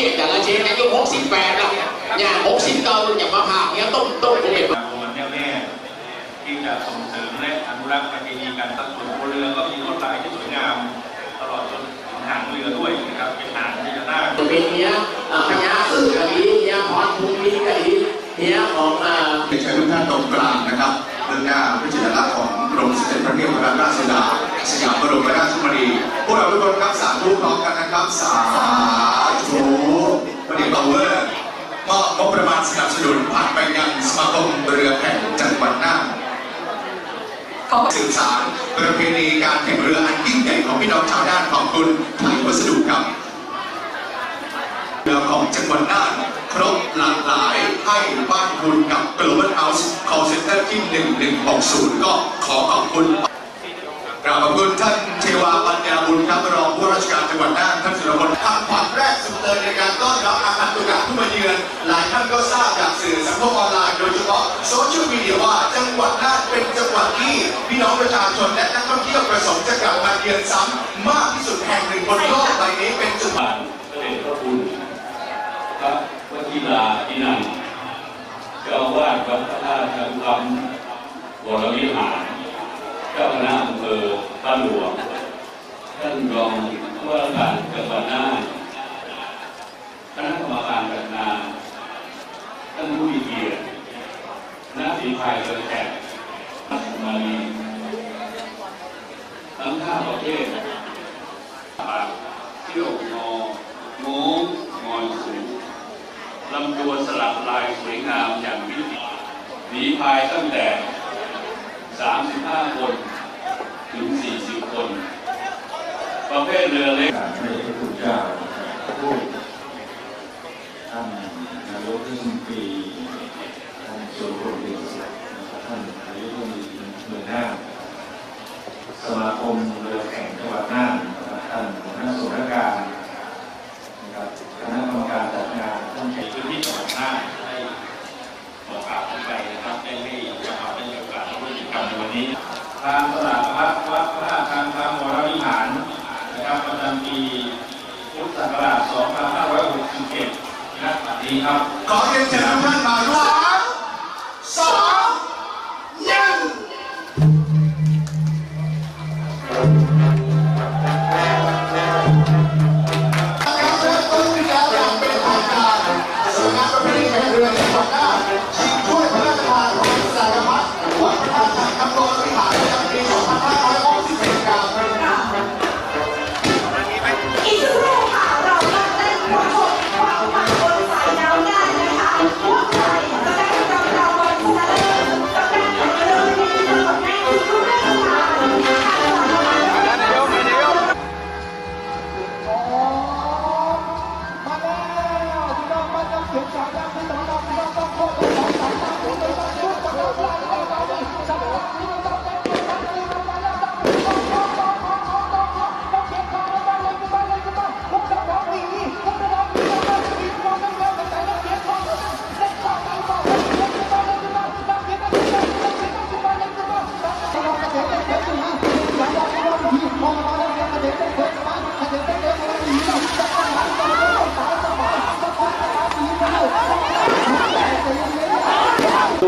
เกียรติแต่ละเชนอายุหกสิบแปดแล้วเนี่ยหกสิบเก้าอย่างมาผ่าเนี่ยต้มต้มผมเป็นการวันแน่วแน่ที่จะส่งเสริมและอนุรักษ์ประเพณีการตั้งส่วนบนเรือก็มีลวดลายที่สวยงาม ตลอดจนหางเรือด้วยนะครับเป็นหางพญานาคเป็นเนี้ยพญาสื่อกะลีเนี้ยพรภูมิกะลีเนี้ยของอ่าเด็กชายทุกท่านตรงกลางนะครับเรื่องหน้าพระจิตรลักษณ์ของกรมสมเด็จพระเทพรัตนราชสุดาสยามบรมราชกุมารีพวกเราทุกคนครับสาธุพร้อมกันนะครับสาธุ ประเดี๋ยวต่อเวอร์มอบงบประมาณสนับสนุนผ่านไปยังสมาคมเรือแข่งจังหวัดน่านสื่อสารประเพณีการแข่งเรืออันยิ่งใหญ่ของพี่น้องชาวน่านขอบคุณไทยวัสดุครับเรือของจังหวัดน่านครบหลากหลายให้บ้านคุณกับ Global House Call Center ที่ 1160 ก็ขอขอบคุณกราบขอบคุณท่าน เทวาปัญญาบุญครับรองผู้ราชการจังหวัดน่านท่านสุรพลทำขวัญแรกสุดเลยในการต้อนรับอาคารตุกะผู้มาเยือน หลายท่านก็ทราบจากสื่อสังคมออนไลน์โดยเฉพาะโซเชียลมีเดียว่าจังหวัดน่านเป็นจังหวัดที่พี่น้องประชาชนและนักท่องเที่ยวประสงค์จะกลับมาเยือนซ้ำมากที่สุดแห่งหนึ่งบนโลกใบนี้เป็นจุดผ่านพระเดชพระคุณพระวชิราที่นั่นเจ้าอาวาสวัดพระธาตุคำวรวิหารเจ้าคณะอำเภอพระหลวง ท่านรองผู้ว่าราชการจังหวัดน่านคณะกรรมการจัดงานท่านผู้มีเกียรติคณะ สีพายเรือแขกนักมาลีทั้งห้าประเทศปากเที่ยวงอโง้งงอนสูงลำตัวสลับลายสวยงามอย่างวิจิตรหนีพายตั้งแต่ 35 คน ถึง 40 คน ประเภทเรือเล็กการพระพระคุณเจ้าผู้ท่านนายกเทศมนตรีท่านสุรพลเดชศักดิ์นะครับท่านนายกเทศมนตรีเมืองน่านสมา คมเรือแข่งจังหวัดน่านนะครับท่านหัวหน้าส่วนราชการนะครับคณะกรรมการจัดงานท่านในพื้นที่จังหวัดน่านให้บอกกล่าวขึ้นไปนะครับได้ให้จังหวัดได้โอกาสร่วมกิจกรรมในวันนี้ ทางตลาดพัดวัดพระธาตุทางคำวรวิหารนะครับประจำปีพุทธศักราช 2567ณบัดนี้ครับ ขอเรียนเชิญทุกท่านมาร่วม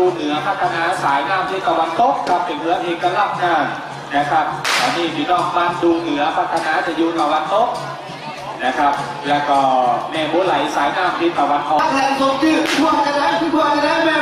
ดูเหนือพัฒนาสายน้ำที่ตะวันตกกับเป็นเรือเอกลักษณ์น่านนะครับอันนี้พี่น้องบ้านดูเหนือพัฒนาจะอยู่ตะวันตกนะครับ แล้วก็แม่บัวไหลสายน้ำที่ตะวันออกแทนสมชื่อพวกจะได้พวกจะได้น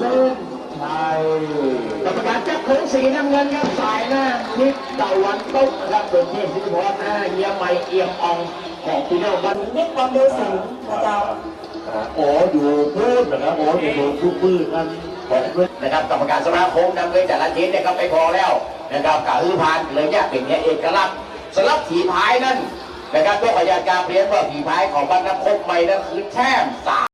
ส้นชัยกรรมการจับถึงสีน้ำเงินครับสายหน้าทิศตะวันตกนะครับเป็นที่สิบหกหน้าเยี่ยมใหม่เอี่ยมอ่องของพี่น้องบ้านเล็กความเร็วสูงนะเจ้าโอ้อยู่พื้นนะครับโอ้อยู่ทุกพื้นกันของพื้นนะครับกรรมการสมาคมนำเลยแต่ละทีมเนี่ยก็ไปพอแล้วนะครับกะอือพานเลยเนี่ยเป็นเนี่ยเอกลักษณ์สำหรับถีพายนั่นนะครับตัวขยายการเปลี่ยนว่าถีพายของบรรณคมใหม่นั่นคือแช่มสา